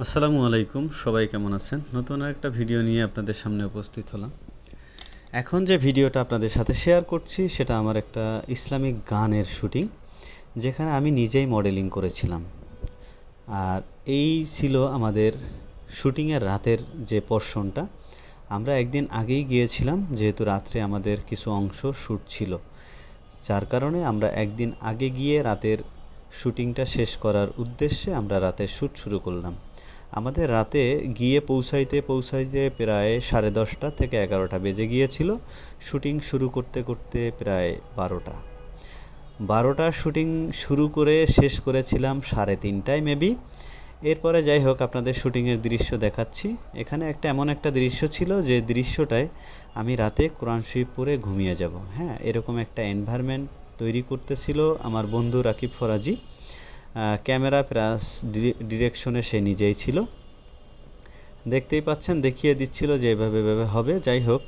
আসসালামু আলাইকুম, সবাই কেমন আছেন? নতুন একটা ভিডিও নিয়ে আপনাদের সামনে উপস্থিত হলাম। এখন যে ভিডিওটা আপনাদের সাথে শেয়ার করছি, সেটা আমার একটা ইসলামিক গানের শুটিং, যেখানে আমি নিজেই মডেলিং করেছিলাম। আর এই ছিল আমাদের শুটিংয়ের রাতের যে পোর্শনটা। আমরা একদিন আগেই গিয়েছিলাম, যেহেতু রাত্রে আমাদের কিছু অংশ শ্যুট ছিল। যার কারণে আমরা একদিন আগে গিয়ে রাতের শুটিংটা শেষ করার উদ্দেশ্যে আমরা রাতের শ্যুট শুরু করলাম। আমাদের রাতে গিয়ে পৌঁছাইতে পৌঁছাইতে প্রায় সাড়ে দশটা থেকে এগারোটা বেজে গিয়েছিল। শুটিং শুরু করতে করতে প্রায় বারোটা। বারোটার শুটিং শুরু করে শেষ করেছিলাম সাড়ে তিনটায় মেবি। এরপরে যাই হোক, আপনাদের শুটিংয়ের দৃশ্য দেখাচ্ছি। এখানে একটা এমন একটা দৃশ্য ছিল যে দৃশ্যটায় আমি রাতে কোরআন শরীফ পরে ঘুমিয়ে যাব। হ্যাঁ এরকম একটা এনভায়রনমেন্ট তৈরি করতেছিল আমার বন্ধু রাকিব ফরাজি। ক্যামেরা প্লাস ডিরেকশনে সে নিজেই ছিল। দেখতেই পাচ্ছেন, দেখিয়ে দিচ্ছিল যে এভাবে এভাবে হবে। যাই হোক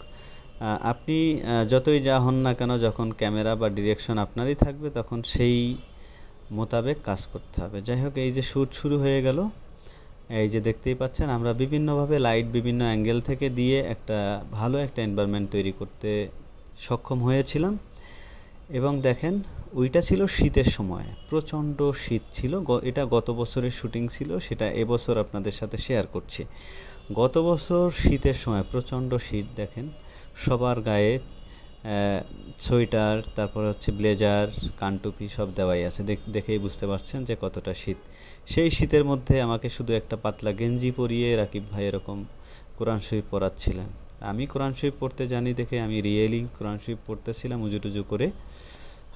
আপনি যতই যা হন না কেন, যখন ক্যামেরা বা ডিরেকশন আপনারই থাকবে, তখন সেই মোতাবেক কাজ করতে হবে। যাই হোক, এই যে শ্যুট শুরু হয়ে গেল। এই যে দেখতেই পাচ্ছেন, আমরা বিভিন্নভাবে লাইট বিভিন্ন অ্যাঙ্গেল থেকে দিয়ে একটা ভালো একটা এনভায়রনমেন্ট তৈরি করতে সক্ষম হয়েছিলাম। এবং দেখেন, ওইটা ছিল শীতের সময়। প্রচণ্ড শীত ছিল। এটা গত বছরের শুটিং ছিল, সেটা এবছর আপনাদের সাথে শেয়ার করছি। গত বছর শীতের সময় প্রচণ্ড শীত, দেখেন, সবার গায়ে সোয়েটার, তারপর হচ্ছে ব্লেজার, কানটুপি সব দেওয়াই আছে। দেখেই বুঝতে পারছেন যে কতটা শীত। সেই শীতের মধ্যে আমাকে শুধু একটা পাতলা গেঞ্জি পরিয়ে রাকিব ভাই এরকম কোরআন শরীফ পড়াচ্ছিলেন। আমি কোরআন শরীফ পড়তে জানি দেখে আমি রিয়েলি কোরআন শরীফ পড়তেছিলাম উজু টুজু করে।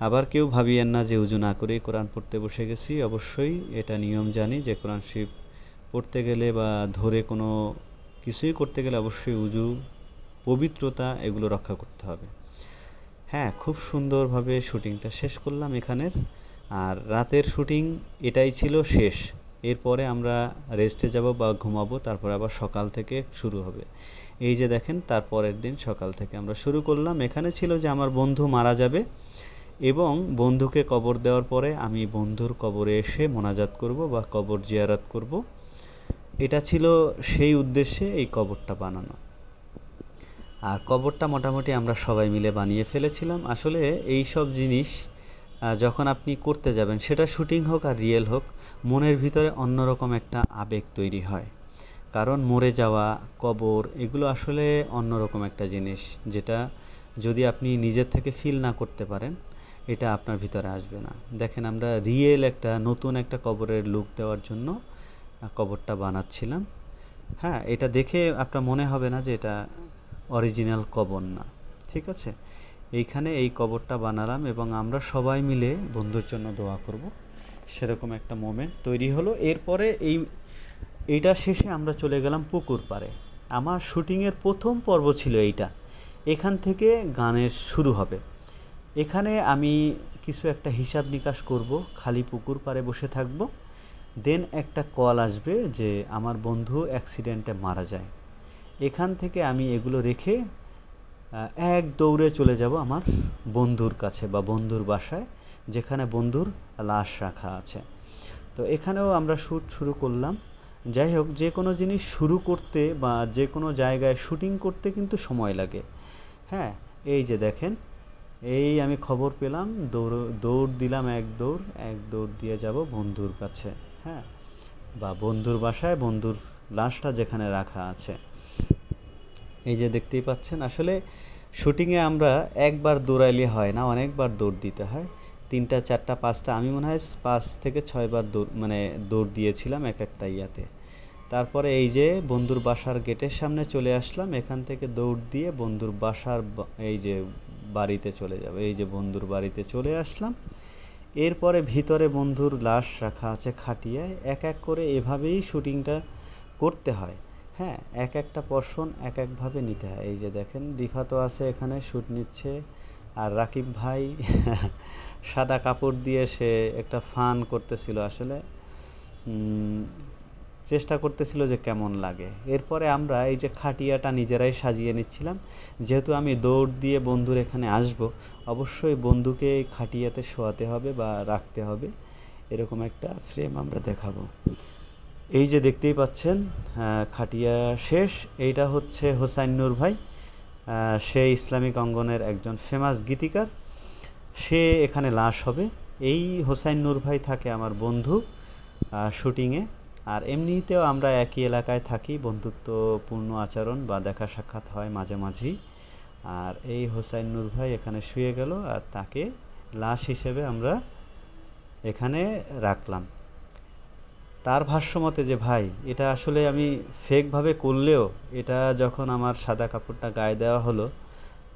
আবার কেউ ভাবিয়েন না যে উজু না করেই কোরআন পড়তে বসে গেছি। অবশ্যই এটা নিয়ম জানি যে কোরআন শরীফ পড়তে গেলে বা ধরে কোনো কিছুই করতে গেলে অবশ্যই উজু, পবিত্রতা এগুলো রক্ষা করতে হবে। হ্যাঁ খুব সুন্দরভাবে শুটিংটা শেষ করলাম এখানের। আর রাতের শুটিং এটাই ছিল শেষ। এরপরে আমরা রেস্টে যাব বা ঘুমাবো, তারপরে আবার সকাল থেকে শুরু হবে। এই যে দেখেন তারপরের দিন সকাল থেকে আমরা শুরু করলাম। এখানে ছিল যে আমার বন্ধু মারা যাবে এবং বন্ধুকে কবর দেওয়ার পরে আমি বন্ধুর কবরে এসে মোনাজাত করব বা কবর জিয়ারাত করব। এটা ছিল সেই উদ্দেশ্যে এই কবরটা বানানো। আর কবরটা মোটামুটি আমরা সবাই মিলে বানিয়ে ফেলেছিলাম। আসলে এই সব জিনিস যখন আপনি করতে যাবেন, সেটা শুটিং হোক আর রিয়েল হোক, মনের ভিতরে অন্যরকম একটা আবেগ তৈরি হয়। কারণ মরে যাওয়া, কবর, এগুলো আসলে অন্যরকম একটা জিনিস, যেটা যদি আপনি নিজের থেকে ফিল না করতে পারেন, এটা আপনার ভিতরে আসবে না। দেখেন, আমরা রিয়েল একটা নতুন একটা কবরের লুক দেওয়ার জন্য কবরটা বানাচ্ছিলাম। হ্যাঁ এটা দেখে আপনার মনে হবে না যে এটা অরিজিনাল কবর না, ঠিক আছে? এইখানে এই কবরটা বানালাম এবং আমরা সবাই মিলে বন্ধুর জন্য দোয়া করব। সেরকম একটা মোমেন্ট তৈরি হলো। এরপরে এই, এইটা শেষে আমরা চলে গেলাম পুকুর পাড়ে। আমার শুটিংয়ের প্রথম পর্ব ছিল এইটা। এখান থেকে গানের শুরু হবে। এখানে আমি কিছু একটা হিসাব নিকাশ করব, খালি পুকুর পাড়ে বসে থাকব। দেন একটা কল আসবে যে আমার বন্ধু অ্যাক্সিডেন্টে মারা যায়। এখান থেকে আমি এগুলো রেখে এক দৌড়ে চলে যাব আমার বন্ধুর কাছে বা বন্ধুর বাসায়, যেখানে বন্ধুর লাশ রাখা আছে। তো এখানেও আমরা শ্যুট শুরু করলাম। যাই হোক, যে কোনো জিনিস শুরু করতে বা যে কোনো জায়গায় শুটিং করতে কিন্তু সময় লাগে। হ্যাঁ এই যে দেখেন, এই আমি খবর পেলাম, দৌড় দৌড় দিলাম এক দৌড় এক দৌড় দিয়ে যাব বন্ধুর কাছে। হ্যাঁ বা বন্ধুর বাসায় বন্ধুর লাশটা যেখানে রাখা আছে। এই যে দেখতেই পাচ্ছেন, আসলে শুটিংয়ে আমরা একবার দৌড়াইলে হয় না, অনেকবার দৌড় দিতে হয়। তিনটা, চারটা, পাঁচটা, আমি মনে হয় পাঁচ থেকে ছয়বার দৌড় মানে দৌড় দিয়েছিলাম এক একটা ইয়াতে। তারপরে এই যে বন্ধুর বাসার গেটের সামনে চলে আসলাম, এখান থেকে দৌড় দিয়ে বন্ধুর বাসার এই যে বাড়িতে চলে যাবে, এই যে বন্ধুর বাড়িতে চলে আসলাম। এরপরে ভিতরে বন্ধুর লাশ রাখা আছে খাটিয়ায়, এক এক করে এভাবেই শুটিংটা করতে হয়। হ্যাঁ এক একটা পর্শন এক একভাবে নিতে হয়। এই যে দেখেন রিফাতো আছে এখানে শ্যুট নিচ্ছে। আর রাকিব ভাই সাদা কাপড় দিয়ে সে একটা ফান করতেছিল আসলে। চেষ্টা করতেছিল যে কেমন লাগে। এরপরে আমরা এই যে খাটিয়াটা নিজেরাই সাজিয়ে নিচ্ছিলাম। যেহেতু আমি দৌড় দিয়ে বন্ধুর এখানে আসব, অবশ্যই বন্ধুকে খাটিয়াতে শোয়াতে হবে বা রাখতে হবে। এরকম একটা ফ্রেম আমরা দেখাবো। এই যে দেখতেই পাচ্ছেন খাটিয়া শেষ। এইটা হচ্ছে হোসাইন নূর ভাই সে ইসলামিক অঙ্গনের একজন ফেমাস গীতিকার। সে এখানে লাশ হবে। এই হোসাইন নূর ভাই থাকে আমার বন্ধু শুটিংয়ে। আর এমনিতেও আমরা একই এলাকায় থাকি, বন্ধুত্বপূর্ণ আচরণ বা দেখা সাক্ষাৎ হয় মাঝে মাঝেই। আর এই হোসাইন নূর ভাই এখানে শুয়ে গেল আর তাকে লাশ হিসেবে আমরা এখানে রাখলাম। তার ভাষ্যমতে যে, ভাই, এটা আসলে আমি ফেকভাবে করলেও এটা যখন আমার সাদা কাপড়টা গায়ে দেওয়া হলো,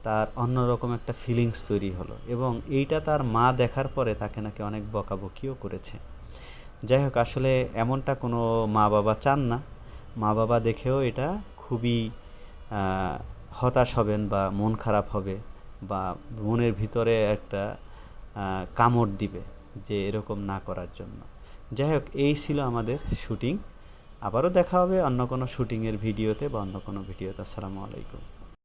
তার অন্যরকম একটা ফিলিংস তৈরি হলো এবং এইটা তার মা দেখার পরে তাকে নাকি অনেক বকাবকিও করেছে। যাই হোক, আসলে এমনটা কোনো মা বাবা চান না। মা বাবা দেখেও এটা খুবই হতাশ হবেন বা মন খারাপ হবে বা মনের ভিতরে একটা কামড় দিবে। যে এরকম না করার জন্য। যাই হোক এই ছিল আমাদের শুটিং। আবারও দেখা হবে অন্য কোনো শুটিংয়ের ভিডিওতে বা অন্য কোনো ভিডিওতে। আসসালামু আলাইকুম।